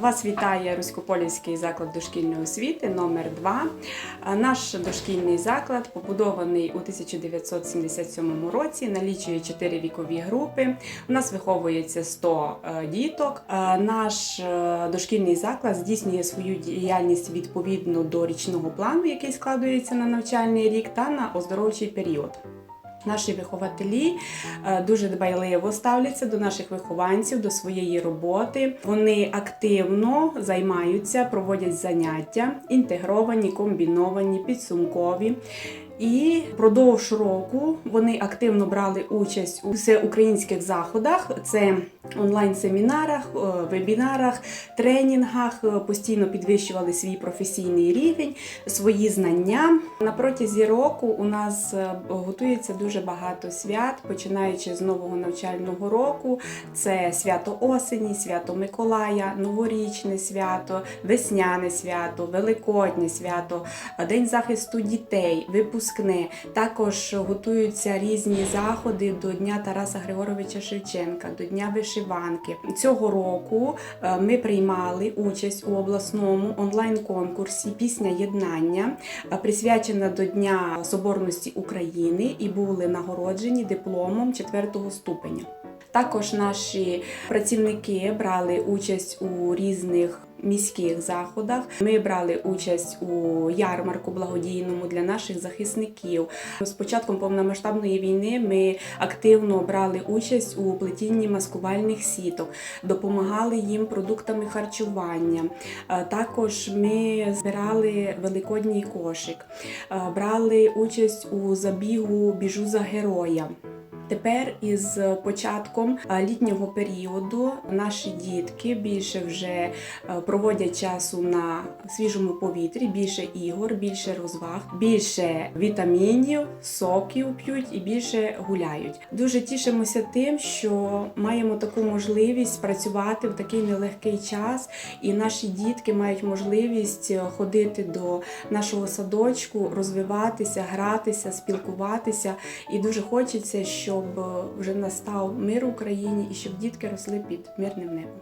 Вас вітає Руськополівський заклад дошкільної освіти номер 2 Наш дошкільний заклад побудований у 1977 році, налічує 4 вікові групи. У нас виховується 100 е, діток. Е, Наш е, дошкільний заклад здійснює свою діяльність відповідно до річного плану, який складується на навчальний рік, та на оздоровчий період. Наші вихователі е, дуже дбайливо ставляться до наших вихованців, до своєї роботи. Вони активно займаються, проводять заняття, інтегровані, комбіновані, підсумкові. І впродовж року вони активно брали участь у всеукраїнських заходах. Це онлайн-семінарах, е, вебінарах, тренінгах, е, постійно підвищували свій професійний рівень, свої знання. На протязі року у нас е, готується дуже багато свят, починаючи з нового навчального року. Це свято осені, свято Миколая, новорічне свято, весняне свято, великоднє свято, День захисту дітей, випускне. Також готуються різні заходи до Дня Тараса Григоровича Шевченка, до Дня вишиванки. Цього року е, ми приймали участь у обласному онлайн-конкурсі Пісня єднання, е, присвячена до Дня Соборності України і були нагороджені дипломом 4 ступеня. Також наші працівники брали участь у різних міських заходах. Ми брали участь у ярмарку благодійному для наших захисників. З початком повномасштабної війни ми активно брали участь у плетінні маскувальних сіток, допомагали їм продуктами харчування. Е, Також ми збирали великодній кошик, е, брали участь у забігу Біжу за героя. Тепер із початком е, літнього періоду наші дітки більше вже е, проводять часу на свіжому повітрі, більше ігор, більше розваг, більше вітамінів, соків п'ють і більше гуляють. Дуже тішимося тим, що маємо таку можливість працювати в такий нелегкий час, і наші дітки мають можливість ходити до нашого садочку, розвиватися, гратися, спілкуватися. І дуже хочеться, щоб вже настав мир в Україні і щоб дітки росли під мирним небом.